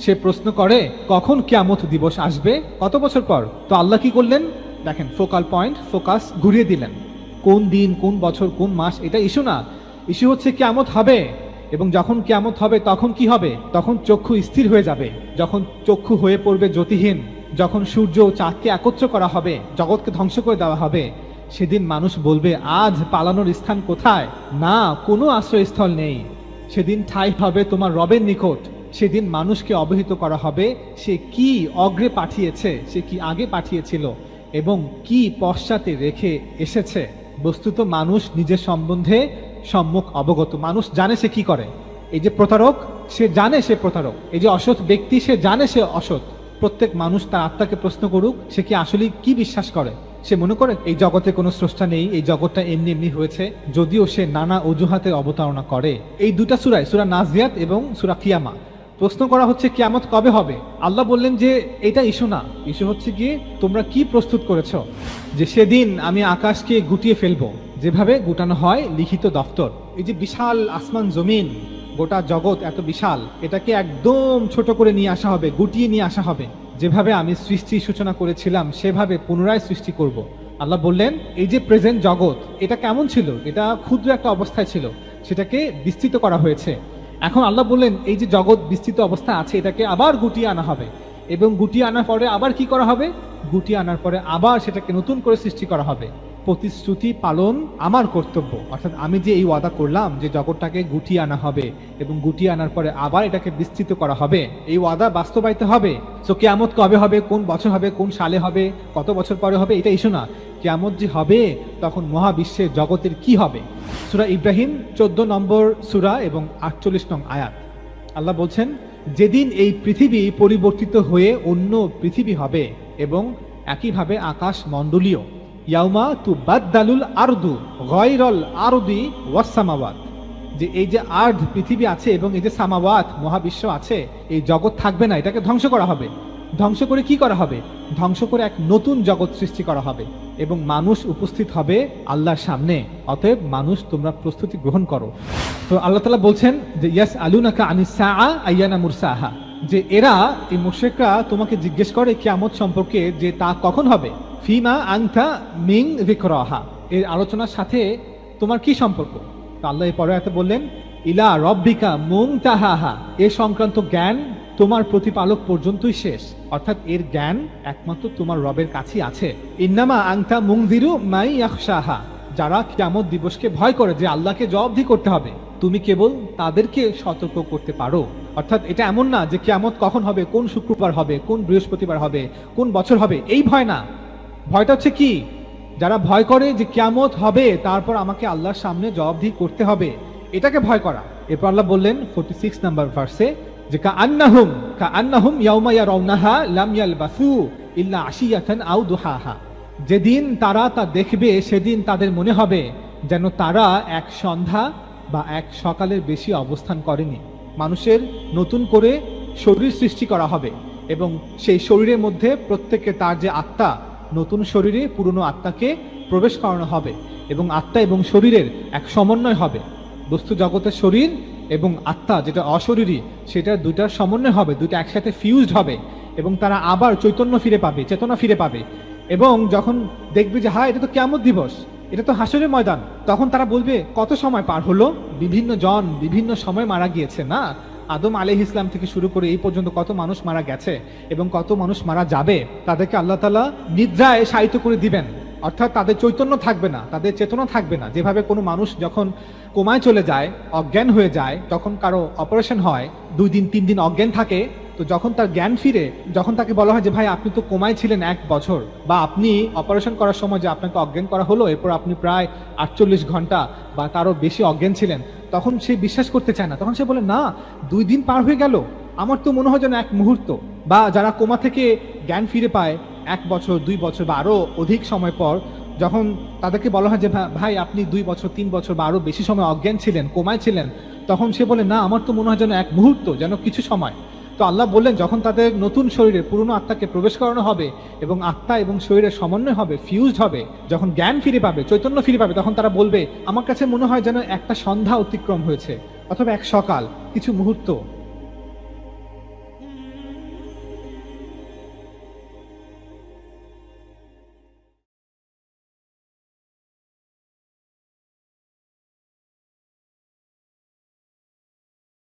সে প্রশ্ন করে, কখন কিয়ামত দিবস আসবে? কত বছর পর? তো আল্লাহ কি করলেন? দেখেন ফোকাল পয়েন্ট ফোকাস ঘুরিয়ে দিলেন। কোন দিন, কোন বছর, কোন মাস, এটা ইস্যু না। ইস্যু হচ্ছে কিয়ামত হবে, এবং যখন কিয়ামত হবে, তখন কি হবে? তখন চক্ষু স্থির হয়ে যাবে। যখন চক্ষু হয়ে পড়বে জ্যোতিহীন, যখন সূর্য ও চাঁদকে একত্র করা হবে, জগৎকে ধ্বংস করে দেওয়া হবে, সেদিন মানুষ বলবে, আজ পালানোর স্থান কোথায়? না, কোনো আশ্রয়স্থল নেই। সেদিন ঠাই হবে তোমার রবের নিকট। সেদিন মানুষকে অবহিত করা হবে সে কি অগ্রে পাঠিয়েছে, সে কি আগে পাঠিয়েছিল এবং কি পশ্চাতে রেখে এসেছে। বস্তুত মানুষ নিজের সম্বন্ধে সম্মুখ অবগত। মানুষ জানে সে কি করে। এই যে প্রতারক, সে জানে সে প্রতারক। এই যে অসৎ ব্যক্তি, সে জানে সে অসৎ। প্রত্যেক মানুষ তার আত্মাকে প্রশ্ন করুক, সে কি আসলে কি বিশ্বাস করে? সে মনে করে, এই জগতে কোনো স্রষ্টা নেই, এই জগৎটা এমনি এমনি হয়েছে, যদিও সে নানা অজুহাতে অবতারণা করে। এই দুটা সুরায়, সুরা নাজিয়াত এবং সুরা কিয়ামা। প্রশ্ন করা হচ্ছে কিয়ামত কবে হবে? আল্লাহ বললেন যে, এটা ইস্যু না। ইস্যু হচ্ছে গিয়ে তোমরা কি প্রস্তুত করেছ? যে সেদিন আমি আকাশকে গুটিয়ে ফেলব। যেভাবে গুটানো হয় লিখিত দফতর। এই যে বিশাল আসমান জমিন, গোটা জগৎ এত বিশাল, এটাকে একদম ছোট করে নিয়ে আসা হবে, গুটিয়ে নিয়ে আসা হবে। যেভাবে আমি সৃষ্টি সূচনা করেছিলাম, সেভাবে পুনরায় সৃষ্টি করব। আল্লাহ বললেন, এই যে প্রেজেন্ট জগৎ, এটা কেমন ছিল? এটা ক্ষুদ্র একটা অবস্থায় ছিল। সেটাকে বিস্তৃত করা হয়েছে। এখন আল্লাহ বললেন, এই যে জগৎ বিস্তৃত অবস্থা আছে, এটাকে আবার গুটিয়ে আনা হবে। এবং গুটিয়ে আনার পরে আবার কি করা হবে? গুটিয়ে আনার পরে আবার সেটাকে নতুন করে সৃষ্টি করা হবে। প্রতিশ্রুতি পালন আমার কর্তব্য। অর্থাৎ আমি যে এই ওয়াদা করলাম যে জগৎটাকে গুটিয়ে আনা হবে এবং গুটিয়ে আনার পরে আবার এটাকে বিস্তৃত করা হবে, এই ওয়াদা বাস্তবায়িত হবে। তো কেয়ামত কবে হবে, কোন বছর হবে, কোন সালে হবে, কত বছর পরে হবে, এটা ইস্যু না। কেয়ামত যে হবে, তখন মহাবিশ্বের জগতের কি হবে? সুরা ইব্রাহিম চোদ্দ নম্বর সুরা এবং আটচল্লিশ নং আয়াত। আল্লাহ বলছেন, যেদিন এই পৃথিবী পরিবর্তিত হয়ে অন্য পৃথিবী হবে এবং একইভাবে আকাশ মণ্ডলীয়। ইয়াউমা তু বাদ্দালুল আরদু গয়রল আরদি ওয়াসামাওয়াত যে এই যে আর্ধ পৃথিবী আছে এবং এই যে সামাওয়াত মহাবিশ্ব আছে, এই জগৎ থাকবে না, এটাকে ধ্বংস করা হবে। ধ্বংস করে কি করা হবে? ধ্বংস করে এক নতুন জগৎ সৃষ্টি করা হবে এবং মানুষ উপস্থিত হবে আল্লাহর সামনে। অতএব মানুষ তোমরা প্রস্তুতি গ্রহণ করো। তো আল্লাহ তালা বলছেন যে ইয়াস আলুনাকা আনিসা আইয়ানা মুরসাহা। যে এরা, এই মুশেকরা তোমাকে জিজ্ঞেস করে কিয়ামত সম্পর্কে যে তা কখন হবে। ফিমা আংথা মিং ভিকরাহা এর আলোচনার সাথে তোমার কি সম্পর্ক? আল্লাহ পরে এতে বললেন, ইলা রব্বিকা মুং তাহাহা এ সংক্রান্ত জ্ঞান তোমার প্রতিপালক পর্যন্তই শেষ। অর্থাৎ এর জ্ঞান একমাত্র তোমার রবের কাছেই আছে। ইন্নামা আংতা মুংদিরু মাই ইয়াকশাহা যারা কিয়ামত দিবসকে ভয় করে যে আল্লাহকে জবাবদি করতে হবে, তুমি কেবল তাদেরকে সতর্ক করতে পারো। অর্থাৎ এটা এমন না যে কিয়ামত কখন হবে, কোন শুক্রবার হবে, কোন বৃহস্পতিবার হবে, কোন বছর হবে, এই ভয় না। ভয়টা হচ্ছে কি? যারা ভয় করে যে কিয়ামত হবে, তারপর আমাকে আল্লাহর সামনে জবাবদিহি করতে হবে, এটাকে ভয় করা। এরপর আল্লাহ বললেন ফোর্টি সিক্স নাম্বার ভার্সে যে কা আন্নাহুম কা আন্নাহুম ইয়াউমা ইয়ারাউনাহা লাম ইয়ালবাসু ইল্লা আশিয়াতান আও দুহাহা। যেদিন তারা তা দেখবে, সেদিন তাদের মনে হবে যেন তারা এক সন্ধ্যা বা এক সকালের বেশি অবস্থান করেনি। মানুষের নতুন করে শরীর সৃষ্টি করা হবে এবং সেই শরীরের মধ্যে প্রত্যেকে তার যে আত্মা, নতুন শরীরে পুরনো আত্মাকে প্রবেশ করানো হবে এবং আত্মা এবং শরীরের এক সমন্বয় হবে। বস্তু জগতের শরীর এবং আত্মা যেটা অশরীরী সেটা দুইটার সমন্বয় হবে, দুইটা একসাথে ফিউজড হবে এবং তারা আবার চৈতন্য ফিরে পাবে, চেতনা ফিরে পাবে। এবং যখন দেখবে যে হ্যাঁ এটা তো কেমন দিবস, এটা তো হাসরের ময়দান, তখন তারা বলবে, কত সময় পার হলো? বিভিন্ন জন বিভিন্ন সময় মারা গিয়েছে, না? আদম আলহ ইসলাম থেকে শুরু করে এই পর্যন্ত কত মানুষ মারা গেছে এবং কত মানুষ মারা যাবে? তাদেরকে আল্লাহ তালা নিদ্রায় সাহিত্য করে দিবেন। অর্থাৎ তাদের চৈতন্য থাকবে না, তাদের চেতনা থাকবে না। যেভাবে কোনো মানুষ যখন কোমায় চলে যায়, অজ্ঞান হয়ে যায়, তখন কারও অপারেশন হয়, দুই দিন, তিন দিন অজ্ঞান থাকে তো যখন তার জ্ঞান ফিরে, যখন তাকে বলা হয় যে, ভাই, আপনি তো কোমায় ছিলেন এক বছর বা আপনি অপারেশন করার সময় যে আপনাকে অজ্ঞান করা হলো, এরপর আপনি প্রায় আটচল্লিশ ঘণ্টা বা তারও বেশি অজ্ঞান ছিলেন, তখন সে বিশ্বাস করতে চায় না। তখন সে বলে, না, দুই দিন পার হয়ে গেল। আমার তো মনে হয় যেন এক মুহূর্ত বা যারা কোমা থেকে জ্ঞান ফিরে পায়, এক বছর, দুই বছর বা আরও অধিক সময় পর, যখন তাদেরকে বলা হয় যে ভাই, আপনি দুই বছর, তিন বছর বা আরও বেশি সময় অজ্ঞান ছিলেন, কোমায় ছিলেন, তখন সে বলে, না, আমার তো মনে হয় যেন এক মুহূর্ত, যেন কিছু সময়। তো আল্লাহ বললেন, যখন তাদের নতুন শরীরে পুরনো আত্মাকে প্রবেশ করানো হবে এবং আত্মা এবং শরীরের সমন্বয় হবে ফিউজড হবে, যখন জ্ঞান ফিরে পাবে, চৈতন্য ফিরে পাবে, তখন তারা বলবে, আমার কাছে মনে হয় যেন একটা সন্ধ্যা অতিক্রম হয়েছে, অথবা এক সকাল, কিছু মুহূর্ত।